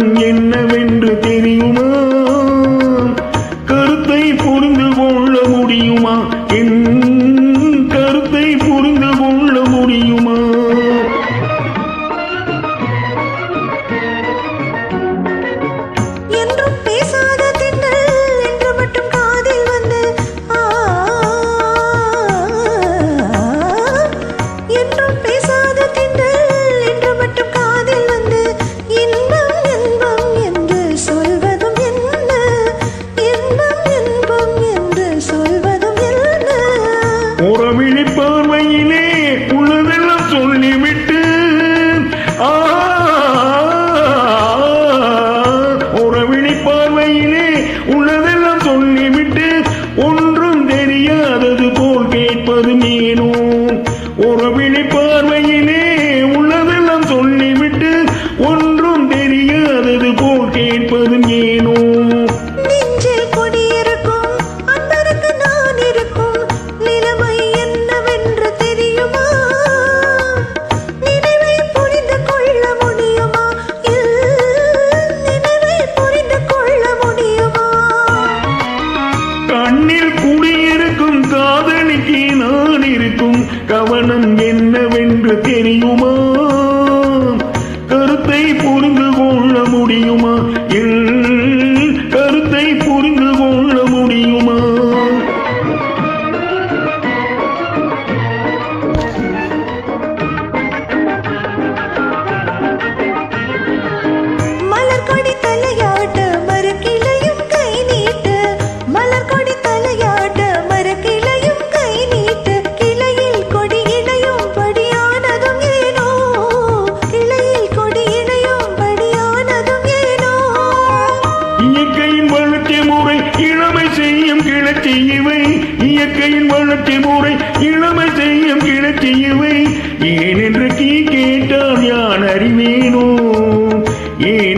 என்னவென்று தெரியுமா? கவனம் என்னவென்று தெரியுமா? இயற்கையின் வளர்ச்சி முறை இளமை செய்யும் கிளர்ச்சி இவை. ஏனென்று கீ கேட்டால் யான் அறிவேனோ? ஏன்